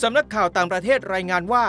สำนักข่าวต่างประเทศรายงานว่า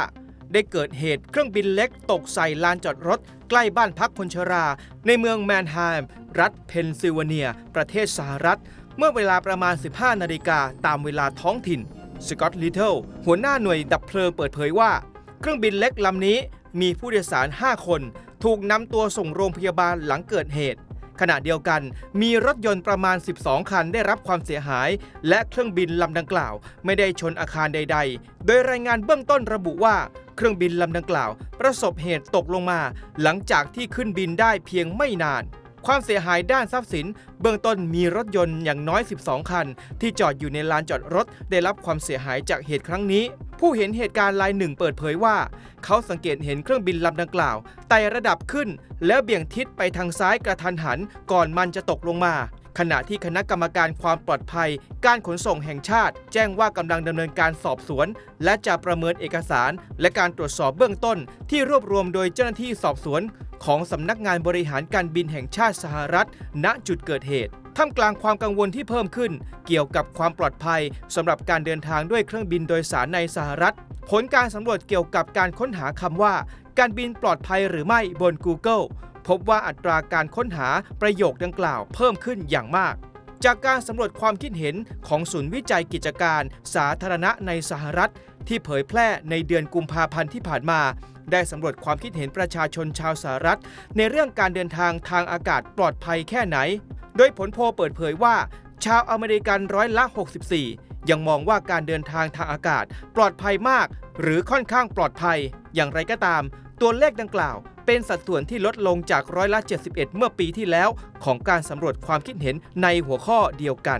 ได้เกิดเหตุเครื่องบินเล็กตกใส่ลานจอดรถ ใกล้บ้านพักคนชรา ในเมืองแมนไฮม์รัฐเพนซิลเวเนีย ประเทศสหรัฐ เมื่อเวลาประมาณ 15 นาฬิกาตามเวลาท้องถิ่นสกอตต์ลิตเทิลหัวหน้าหน่วยดับเพลิงเปิดเผยว่า เครื่องบินเล็กลำนี้มีผู้โดยสาร 5 คน ถูกนำตัวส่งโรงพยาบาลหลังเกิดเหตุ ขณะเดียวกัน มีรถยนต์ประมาณ 12 คันได้รับความเสียหาย และเครื่องบินลำดังกล่าว ไม่ได้ชนอาคารใด ๆ โดยรายงานเบื้องต้นระบุว่าเครื่องบินลำดังกล่าว ประสบเหตุตกลงมา หลังจากที่ขึ้นบินได้เพียงไม่นานความเสียหายด้านทรัพย์สิน เบื้องต้นมีรถยนต์อย่างน้อย 12 คัน ที่จอดอยู่ในลานจอดรถได้รับความเสียหายจากเหตุครั้งนี้ ผู้เห็นเหตุการณ์รายหนึ่งเปิดเผยว่า เขาสังเกตเห็นเครื่องบินลำดังกล่าวไต่ระดับขึ้น แล้วเบี่ยงทิศไปทางซ้ายกระทันหัน ก่อนมันจะตกลงมา ขณะที่คณะกรรมการความปลอดภัย การขนส่งแห่งชาติ แจ้งว่ากำลังดำเนินการสอบสวน และจะประเมินเอกสาร และการตรวจสอบเบื้องต้น ที่รวบรวมโดยเจ้าหน้าที่สอบสวน ของสำนักงานบริหารการบินแห่งชาติสหรัฐ ณจุดเกิดเหตุ ท่ามกลางความกังวลที่เพิ่มขึ้น เกี่ยวกับความปลอดภัยสำหรับการเดินทางด้วยเครื่องบินโดยสารในสหรัฐ ผลการสำรวจเกี่ยวกับการค้นหาคำว่า การบินปลอดภัยหรือไม่บน Google พบว่าอัตราการค้นหาประโยคดังกล่าวเพิ่มขึ้นอย่างมาก จากการสำรวจความคิดเห็นของศูนย์วิจัยกิจการ สาธารณะในสหรัฐ ที่เผยแพร่ในเดือนกุมภาพันธ์ที่ผ่านมา ได้สำรวจความคิดเห็นประชาชนชาวสหรัฐ ในเรื่องการเดินทางทางอากาศปลอดภัยแค่ไหน โดยผลโพลเปิดเผยว่า ชาวอเมริกันร้อยละ 64 ยังมองว่าการเดินทางทางอากาศ ปลอดภัยมาก หรือค่อนข้างปลอดภัย อย่างไรก็ตาม ตัวเลขดังกล่าว เป็นสัดส่วนที่ลดลงจากร้อยละ 71 เมื่อปีที่แล้ว ของการสำรวจความคิดเห็นในหัวข้อเดียวกัน